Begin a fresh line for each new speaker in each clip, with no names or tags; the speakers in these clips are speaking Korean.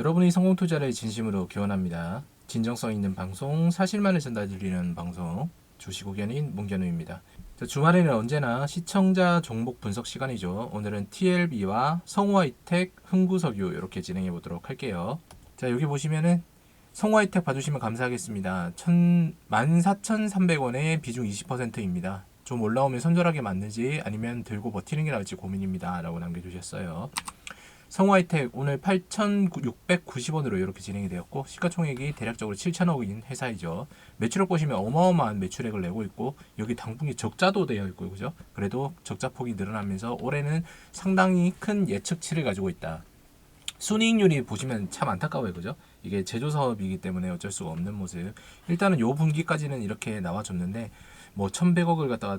여러분의 성공 투자를 진심으로 기원합니다. 진정성 있는 방송, 사실만을 전달드리는 방송, 주식고견인 문견우입니다. 자, 주말에는 언제나 시청자 종목 분석 시간이죠. 오늘은 TLB와 성우하이텍, 흥구석유 이렇게 진행해 보도록 할게요. 자, 여기 보시면은 성우하이텍 봐주시면 감사하겠습니다. 14,300원에 비중 20%입니다. 좀 올라오면 손절하게 맞는지 아니면 들고 버티는 게 나을지 고민입니다. 라고 남겨주셨어요. 성우하이텍 오늘 8,690원으로 이렇게 진행이 되었고 시가총액이 대략적으로 7천억인 회사이죠. 매출액 보시면 어마어마한 매출액을 내고 있고 여기 당분기 적자도 되어 있고 그죠? 그래도 적자 폭이 늘어나면서 올해는 상당히 큰 예측치를 가지고 있다. 순이익률이 보시면 참 안타까워요, 그죠? 이게 제조 사업이기 때문에 어쩔 수가 없는 모습. 일단은 요 분기까지는 이렇게 나와줬는데 뭐 1,100억을 갖다가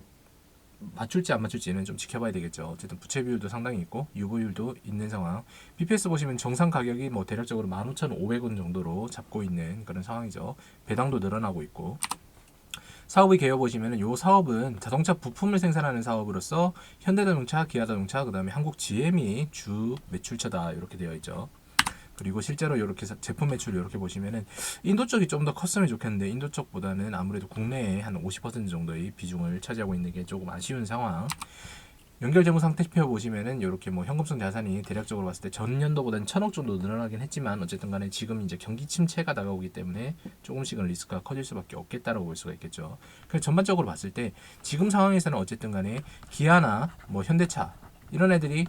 맞출지 안 맞출지는 좀 지켜봐야 되겠죠. 어쨌든 부채 비율도 상당히 있고 유보율도 있는 상황. BPS 보시면 정상 가격이 뭐 대략적으로 15,500원 정도로 잡고 있는 그런 상황이죠. 배당도 늘어나고 있고. 사업의 개요 보시면은 요 사업은 자동차 부품을 생산하는 사업으로서 현대자동차, 기아자동차, 그다음에 한국 GM이 주 매출처다 이렇게 되어 있죠. 그리고 실제로 이렇게 제품 매출 이렇게 보시면은 인도 쪽이 좀 더 컸으면 좋겠는데 인도 쪽보다는 아무래도 국내에 한 50% 정도의 비중을 차지하고 있는 게 조금 아쉬운 상황. 연결 재무 상태표 보시면은 이렇게 뭐 현금성 자산이 대략적으로 봤을 때 전년도보다는 천억 정도 늘어나긴 했지만 어쨌든 간에 지금 이제 경기 침체가 다가오기 때문에 조금씩은 리스크가 커질 수밖에 없겠다라고 볼 수가 있겠죠. 그래서 전반적으로 봤을 때 지금 상황에서는 어쨌든 간에 기아나 뭐 현대차 이런 애들이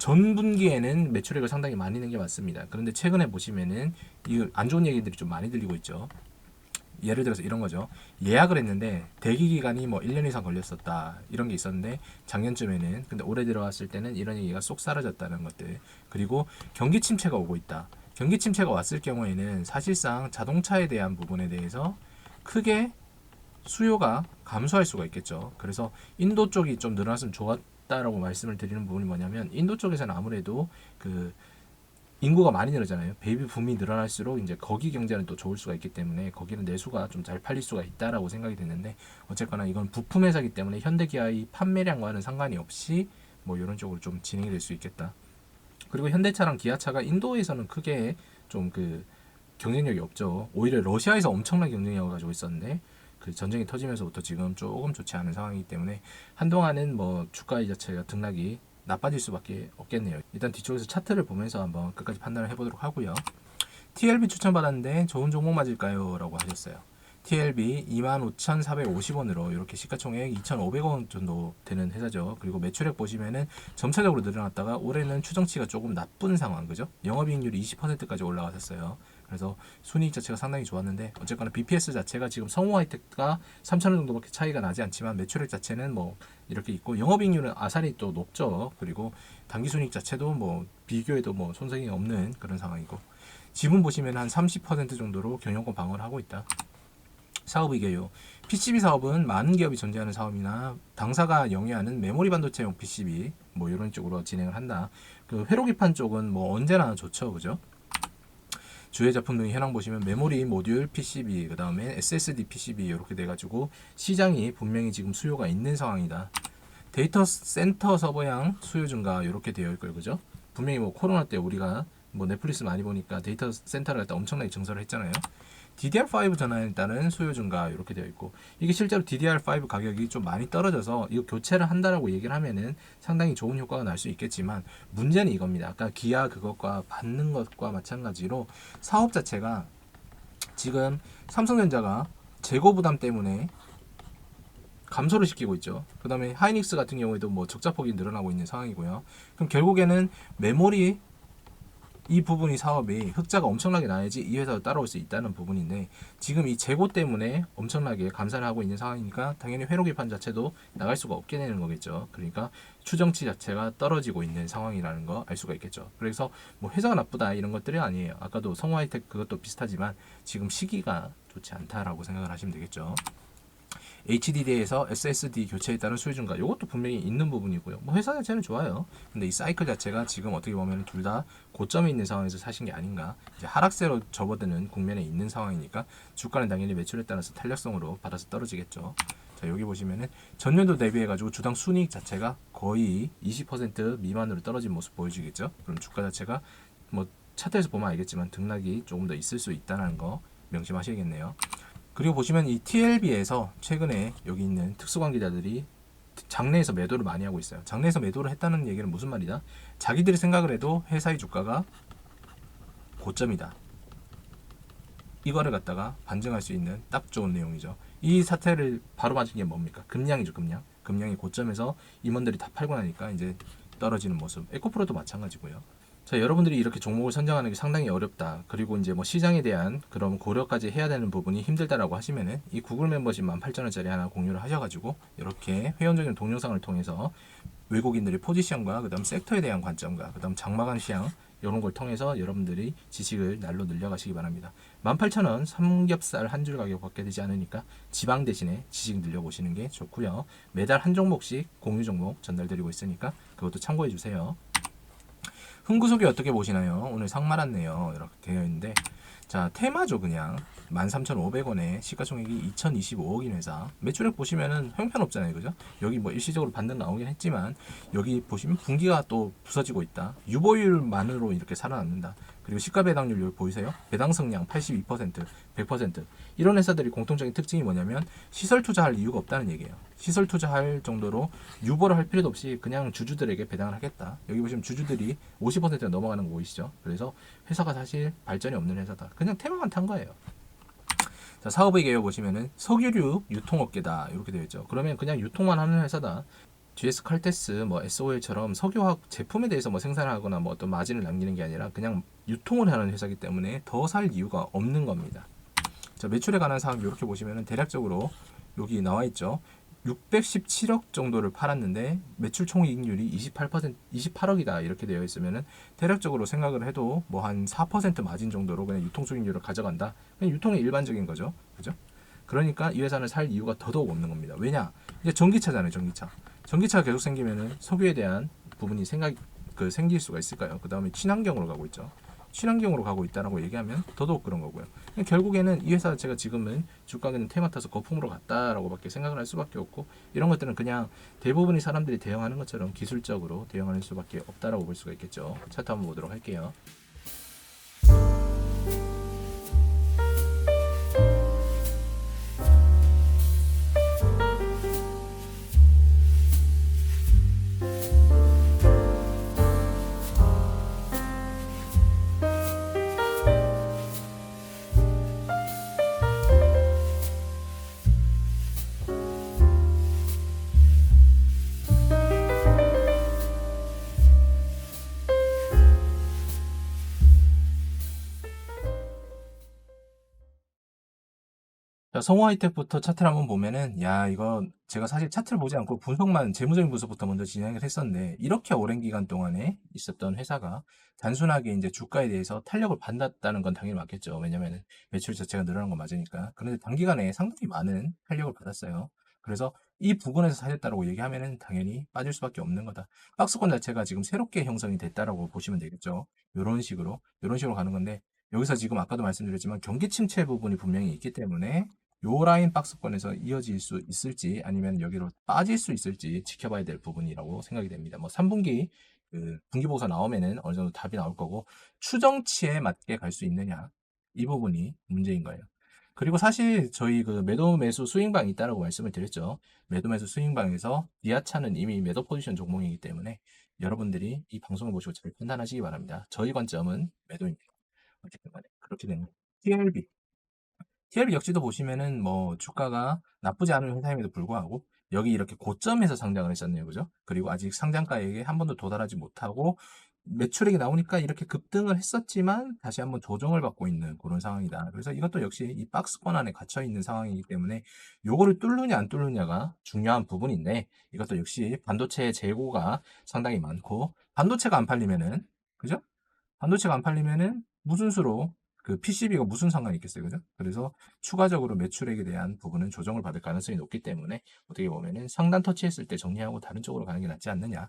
전 분기에는 매출액을 상당히 많이 낸 게 맞습니다. 그런데 최근에 보시면은 이 안 좋은 얘기들이 좀 많이 들리고 있죠. 예를 들어서 이런 거죠. 예약을 했는데 대기 기간이 뭐 1년 이상 걸렸었다. 이런 게 있었는데 작년쯤에는 근데 올해 들어왔을 때는 이런 얘기가 쏙 사라졌다는 것들. 그리고 경기 침체가 오고 있다. 경기 침체가 왔을 경우에는 사실상 자동차에 대한 부분에 대해서 크게 수요가 감소할 수가 있겠죠. 그래서 인도 쪽이 좀 늘어났으면 좋았 다라고 말씀을 드리는 부분이 뭐냐면 인도 쪽에서는 아무래도 그 인구가 많이 늘어잖아요. 베이비 붐이 늘어날수록 이제 거기 경제는 또 좋을 수가 있기 때문에 거기는 내수가 좀 잘 팔릴 수가 있다라고 생각이 드는데 어쨌거나 이건 부품 회사이기 때문에 현대기아의 판매량과는 상관이 없이 뭐 이런 쪽으로 좀 진행이 될 수 있겠다. 그리고 현대차랑 기아차가 인도에서는 크게 좀 그 경쟁력이 없죠. 오히려 러시아에서 엄청난 경쟁력을 가지고 있었는데 그 전쟁이 터지면서부터 지금 조금 좋지 않은 상황이기 때문에 한동안은 뭐 주가 이 자체가 등락이 나빠질 수밖에 없겠네요. 일단 뒤쪽에서 차트를 보면서 한번 끝까지 판단을 해보도록 하고요. TLB 추천받았는데 좋은 종목 맞을까요? 라고 하셨어요. TLB 25,450원으로 이렇게 시가총액 2,500원 정도 되는 회사죠. 그리고 매출액 보시면은 점차적으로 늘어났다가 올해는 추정치가 조금 나쁜 상황, 그죠? 영업이익률이 20%까지 올라갔었어요. 그래서 순이익 자체가 상당히 좋았는데 어쨌거나 BPS 자체가 지금 성우 하이텍과 3,000원 정도밖에 차이가 나지 않지만 매출액 자체는 뭐 이렇게 있고 영업이익률은 아산이 또 높죠. 그리고 당기순이익 자체도 뭐 비교해도 뭐 손색이 없는 그런 상황이고 지분 보시면 한 30% 정도로 경영권 방어를 하고 있다. 사업이게요. PCB 사업은 많은 기업이 존재하는 사업이나 당사가 영위하는 메모리 반도체용 PCB 뭐 이런 쪽으로 진행을 한다. 그 회로기판 쪽은 뭐 언제나 좋죠, 그죠? 제품 등의 현황 보시면 메모리 모듈 PCB 그 다음에 SSD PCB 이렇게 돼가지고 시장이 분명히 지금 수요가 있는 상황이다. 데이터 센터 서버양 수요 증가 이렇게 되어 있고요, 그죠? 분명히 뭐 코로나 때 우리가 뭐 넷플릭스 많이 보니까 데이터 센터를 갖다 엄청나게 증설을 했잖아요. DDR5 전환에 따른 수요 증가 이렇게 되어 있고 이게 실제로 DDR5 가격이 좀 많이 떨어져서 이거 교체를 한다라고 얘기를 하면은 상당히 좋은 효과가 날 수 있겠지만 문제는 이겁니다. 아까 기아 그것과 받는 것과 마찬가지로 사업 자체가 지금 삼성전자가 재고 부담 때문에 감소를 시키고 있죠. 그 다음에 하이닉스 같은 경우에도 뭐 적자폭이 늘어나고 있는 상황이고요. 그럼 결국에는 메모리 이 부분이 사업이 흑자가 엄청나게 나야지 이 회사도 따라올 수 있다는 부분인데 지금 이 재고 때문에 엄청나게 감산을 하고 있는 상황이니까 당연히 회로기판 자체도 나갈 수가 없게 되는 거겠죠. 그러니까 추정치 자체가 떨어지고 있는 상황이라는 거 알 수가 있겠죠. 그래서 뭐 회사가 나쁘다 이런 것들이 아니에요. 아까도 성화이텍 그것도 비슷하지만 지금 시기가 좋지 않다라고 생각을 하시면 되겠죠. HDD에서 SSD 교체에 따른 수요 증가 이것도 분명히 있는 부분이고요. 뭐 회사 자체는 좋아요. 근데 이 사이클 자체가 지금 어떻게 보면 둘 다 고점에 있는 상황에서 사신 게 아닌가. 이제 하락세로 접어드는 국면에 있는 상황이니까 주가는 당연히 매출에 따라서 탄력성으로 받아서 떨어지겠죠. 자 여기 보시면은 전년도 대비해 가지고 주당 순이익 자체가 거의 20% 미만으로 떨어진 모습 보여주겠죠. 그럼 주가 자체가 뭐 차트에서 보면 알겠지만 등락이 조금 더 있을 수 있다는 거 명심하셔야겠네요. 그리고 보시면 이 TLB에서 최근에 여기 있는 특수관계자들이 장내에서 매도를 많이 하고 있어요. 장내에서 매도를 했다는 얘기는 무슨 말이다? 자기들이 생각을 해도 회사의 주가가 고점이다. 이거를 갖다가 반증할 수 있는 딱 좋은 내용이죠. 이 사태를 바로 맞은 게 뭡니까? 금량이죠, 금량. 금량이 고점에서 임원들이 다 팔고 나니까 이제 떨어지는 모습. 에코프로도 마찬가지고요. 자, 여러분들이 이렇게 종목을 선정하는 게 상당히 어렵다. 그리고 이제 뭐 시장에 대한 그런 고려까지 해야 되는 부분이 힘들다라고 하시면은 이 구글 멤버십 18,000원짜리 하나 공유를 하셔가지고 이렇게 회원적인 동영상을 통해서 외국인들의 포지션과 그다음 섹터에 대한 관점과 그다음 장마간 시향 이런 걸 통해서 여러분들이 지식을 날로 늘려가시기 바랍니다. 18,000원 삼겹살 한 줄 가격 받게 되지 않으니까 지방 대신에 지식 늘려보시는 게 좋고요. 매달 한 종목씩 공유 종목 전달드리고 있으니까 그것도 참고해 주세요. 흥구속이 어떻게 보시나요? 오늘 상 말았네요. 이렇게 되어 있는데 자 테마죠 그냥. 13,500원에 시가총액이 2,025억인 회사. 매출액 보시면은 형편없잖아요 그죠? 여기 뭐 일시적으로 반등 나오긴 했지만 여기 보시면 분기가 또 부서지고 있다. 유보율만으로 이렇게 살아남는다 그리고 시가 배당률 여기 보이세요? 배당 성량 82% 100% 이런 회사들이 공통적인 특징이 뭐냐면 시설 투자할 이유가 없다는 얘기예요. 시설 투자할 정도로 유보를 할 필요도 없이 그냥 주주들에게 배당을 하겠다. 여기 보시면 주주들이 50%가 넘어가는 거 보이시죠? 그래서 회사가 사실 발전이 없는 회사다. 그냥 테마만 탄 거예요. 자, 사업의 개요 보시면은 석유류 유통업계다. 이렇게 되어 있죠. 그러면 그냥 유통만 하는 회사다. GS 칼테스, 뭐 SOL처럼 석유화학 제품에 대해서 뭐 생산하거나 뭐 어떤 마진을 남기는 게 아니라 그냥 유통을 하는 회사이기 때문에 더 살 이유가 없는 겁니다. 자, 매출에 관한 사항 이렇게 보시면은 대략적으로 여기 나와 있죠. 617억 정도를 팔았는데 매출 총이익률이 28% 28억이다 이렇게 되어 있으면은 대략적으로 생각을 해도 뭐 한 4% 마진 정도로 그냥 유통 수익률을 가져간다. 그냥 유통이 일반적인 거죠. 그죠? 그러니까 이 회사는 살 이유가 더더욱 없는 겁니다. 왜냐? 이제 전기차잖아요, 전기차. 전기차가 계속 생기면은 석유에 대한 부분이 생각 그 생길 수가 있을까요? 그 다음에 친환경으로 가고 있죠. 친환경으로 가고 있다라고 얘기하면 더더욱 그런 거고요. 결국에는 이 회사 자체가 지금은 주가는 테마 타서 거품으로 갔다라고밖에 생각을 할 수밖에 없고 이런 것들은 그냥 대부분의 사람들이 대응하는 것처럼 기술적으로 대응하는 수밖에 없다라고 볼 수가 있겠죠. 차트 한번 보도록 할게요. 자, 성우 하이텍부터 차트를 한번 보면은, 야, 이거 제가 사실 차트를 보지 않고 분석만, 재무적인 분석부터 먼저 진행을 했었는데, 이렇게 오랜 기간 동안에 있었던 회사가 단순하게 이제 주가에 대해서 탄력을 받았다는 건 당연히 맞겠죠. 왜냐면 매출 자체가 늘어난 건 맞으니까. 그런데 단기간에 상당히 많은 탄력을 받았어요. 그래서 이 부분에서 사셨다라고 얘기하면은 당연히 빠질 수밖에 없는 거다. 박스권 자체가 지금 새롭게 형성이 됐다라고 보시면 되겠죠. 이런 식으로, 이런 식으로 가는 건데, 여기서 지금 아까도 말씀드렸지만 경기 침체 부분이 분명히 있기 때문에 요 라인 박스권에서 이어질 수 있을지 아니면 여기로 빠질 수 있을지 지켜봐야 될 부분이라고 생각이 됩니다. 뭐 3분기 그 분기 보고서 나오면은 어느 정도 답이 나올 거고 추정치에 맞게 갈 수 있느냐 이 부분이 문제인 거예요. 그리고 사실 저희 그 매도 매수 스윙방이 있다라고 말씀을 드렸죠. 매도 매수 스윙방에서 니아차는 이미 매도 포지션 종목이기 때문에 여러분들이 이 방송을 보시고 잘 판단하시기 바랍니다. 저희 관점은 매도입니다. 어쨌든 간에 그렇게 되는 TLB TLB 역시도 보시면은 뭐 주가가 나쁘지 않은 회사임에도 불구하고 여기 이렇게 고점에서 상장을 했었네요. 그죠? 그리고 아직 상장가액에 한 번도 도달하지 못하고 매출액이 나오니까 이렇게 급등을 했었지만 다시 한번 조정을 받고 있는 그런 상황이다. 그래서 이것도 역시 이 박스권 안에 갇혀 있는 상황이기 때문에 요거를 뚫느냐 안 뚫느냐가 중요한 부분인데 이것도 역시 반도체 재고가 상당히 많고 반도체가 안 팔리면은 그죠? 반도체가 안 팔리면은 무슨 수로 그 PCB가 무슨 상관이 있겠어요, 그죠? 그래서 추가적으로 매출액에 대한 부분은 조정을 받을 가능성이 높기 때문에 어떻게 보면은 상단 터치했을 때 정리하고 다른 쪽으로 가는 게 낫지 않느냐.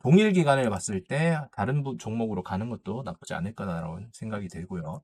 동일 기간을 봤을 때 다른 종목으로 가는 것도 나쁘지 않을 거다라는 생각이 들고요.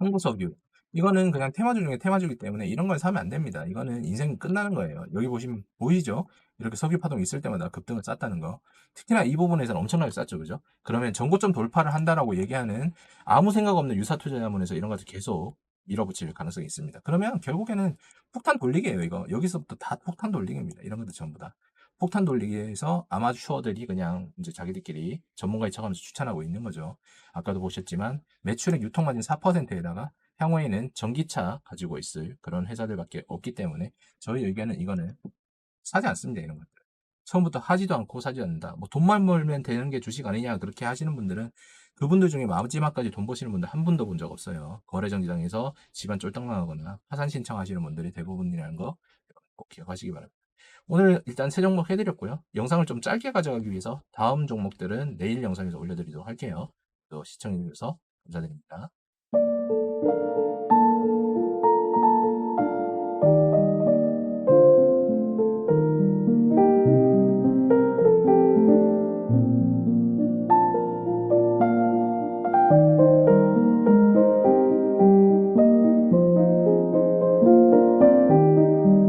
홍보석유 이거는 그냥 테마주 중에 테마주기 때문에 이런 걸 사면 안 됩니다. 이거는 인생 끝나는 거예요. 여기 보시면 보이죠? 이렇게 석유 파동이 있을 때마다 급등을 쌌다는 거. 특히나 이 부분에서는 엄청나게 쌌죠. 그죠? 그러면 전고점 돌파를 한다라고 얘기하는 아무 생각 없는 유사 투자 자문에서 이런 것들 계속 밀어붙일 가능성이 있습니다. 그러면 결국에는 폭탄 돌리기예요. 이거 여기서부터 다 폭탄 돌리기입니다. 이런 것들 전부 다. 폭탄 돌리기에서 아마추어들이 그냥 이제 자기들끼리 전문가에 쳐가면서 추천하고 있는 거죠. 아까도 보셨지만 매출액 유통마진 4%에다가 향후에는 전기차 가지고 있을 그런 회사들밖에 없기 때문에 저희 의견은 이거는 사지 않습니다. 이런 것들. 처음부터 하지도 않고 사지 않는다. 뭐 돈만 벌면 되는 게 주식 아니냐 그렇게 하시는 분들은 그분들 중에 마지막까지 돈 버시는 분들 한 분도 본 적 없어요. 거래정지당에서 집안 쫄딱 나가거나 파산 신청하시는 분들이 대부분이라는 거 꼭 기억하시기 바랍니다. 오늘 일단 세 종목 해드렸고요. 영상을 좀 짧게 가져가기 위해서 다음 종목들은 내일 영상에서 올려드리도록 할게요. 또 시청해주셔서 감사드립니다.